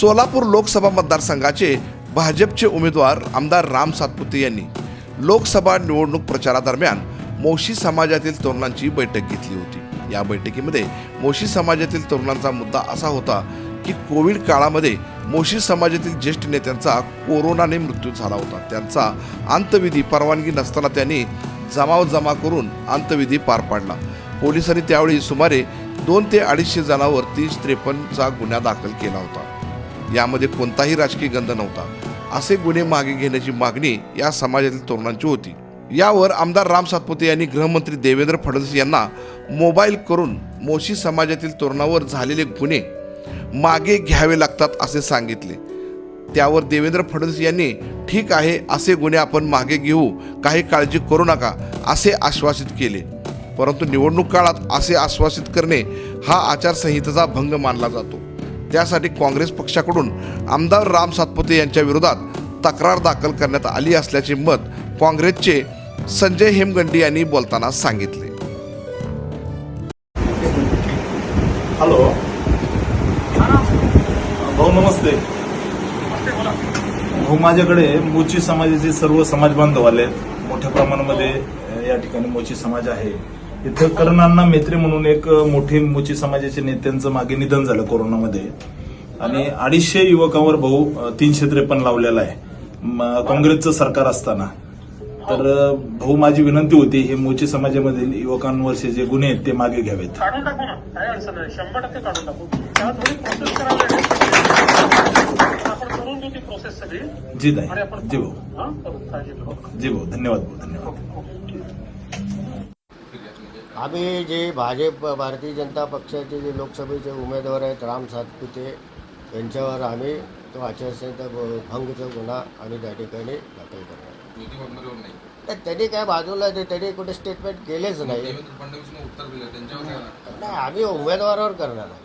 सोलापूर लोकसभा मतदारसंघाचे भाजपचे उमेदवार आमदार राम सातपुते यांनी लोकसभा निवडणूक प्रचारादरम्यान मोशी समाजातील तरुणांची बैठक घेतली होती. या बैठकीमध्ये मोशी समाजातील तरुणांचा मुद्दा असा होता की कोविड काळामध्ये मोशी समाजातील ज्येष्ठ नेत्यांचा कोरोनाने मृत्यू झाला होता. त्यांचा अंतविधी परवानगी नसताना त्यांनी जमाव जमा करून अंतविधी पार पाडला. पोलिसांनी त्यावेळी सुमारे दोन ते अडीचशे जणांवर तीस त्रेपन्नचा गुन्हा दाखल केला होता. यामध्ये कोणताही राजकीय गंध नव्हता. असे गुन्हे मागे घेण्याची मागणी या समाजातील तरुणांची होती. यावर आमदार राम सातपुते यांनी गृहमंत्री देवेंद्र फडणवीस यांना मोबाईल करून मोशी समाजातील तरुणावर झालेले गुन्हे मागे घ्यावे लागतात असे सांगितले. त्यावर देवेंद्र फडणवीस यांनी ठीक आहे असे गुन्हे आपण मागे घेऊ काही काळजी करू नका असे आश्वासित केले. परंतु निवडणूक काळात असे आश्वासित करणे हा आचारसंहितेचा भंग मानला जातो. त्यासाठी काँग्रेस पक्षाकडून आमदार राम सातपुते यांच्या विरोधात तक्रार दाखल करण्यात आली असल्याचे मत काँग्रेसचे संजय हेमगंडी यांनी बोलताना सांगितले. हॅलो. भाऊ नमस्ते. भाऊ माझ्याकडे मोची समाजाचे सर्व समाज बांधव आले मोठ्या प्रमाणामध्ये या ठिकाणी मोची समाज आहे. इथं करणांना मेत्रे म्हणून एक मोठे मोची समाजाचे नेत्यांचं मागे निधन झालं कोरोनामध्ये. आणि अडीचशे युवकांवर भाऊ तीनशे त्रेपन्न लावलेला आहे. काँग्रेसचं सरकार असताना. तर भाऊ माझी विनंती होती हे मोची समाजामधील युवकांवरचे जे गुन्हे आहेत ते मागे घ्यावेत. काढून टाकू ना. काही अडचण नाही. शंभर टक्के काढून टाकू. त्याला थोडी प्रोसेस करावी लागेल. आपण करून देऊ ती प्रोसेस सगळी. जी नाही जी भाऊ. हा जी भाऊ. धन्यवाद भाऊ. धन्यवाद. आम्ही जे भाजप भारतीय जनता पक्षाचे जे लोकसभेचे उमेदवार आहेत राम सातपुते यांच्यावर आम्ही तो आचारसंहिता भंगचा गुन्हा आम्ही त्या ठिकाणी दाखल करणार तर त्यांनी काय बाजूला ते त्यांनी कुठे स्टेटमेंट केलेच नाही? नाही आम्ही उमेदवारावर करणार आहे